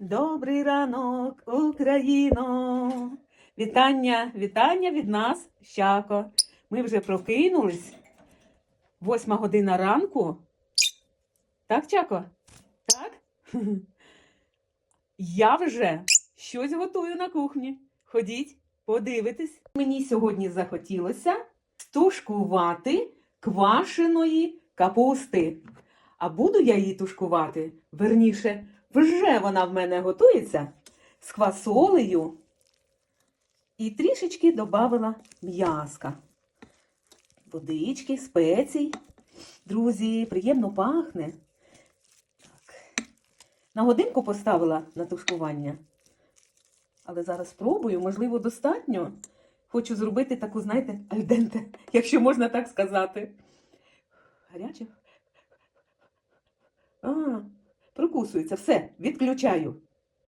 Добрий ранок, Україно! Вітання, вітання від нас, Щако. Ми вже прокинулись. Восьма година ранку. Так, Чако? Так? Я вже щось готую на кухні. Ходіть, подивитись. Мені сьогодні захотілося тушкувати квашеної капусти. А буду я її тушкувати, верніше, вже вона в мене готується з квасолею і трішечки додавила м'яска. Водички, спецій. Друзі, приємно пахне. Так. На годинку поставила на тушкування. Але зараз спробую, можливо, достатньо. Хочу зробити таку, знаєте, альденте, якщо можна так сказати. Гаряче. А, прокусується. Все, відключаю.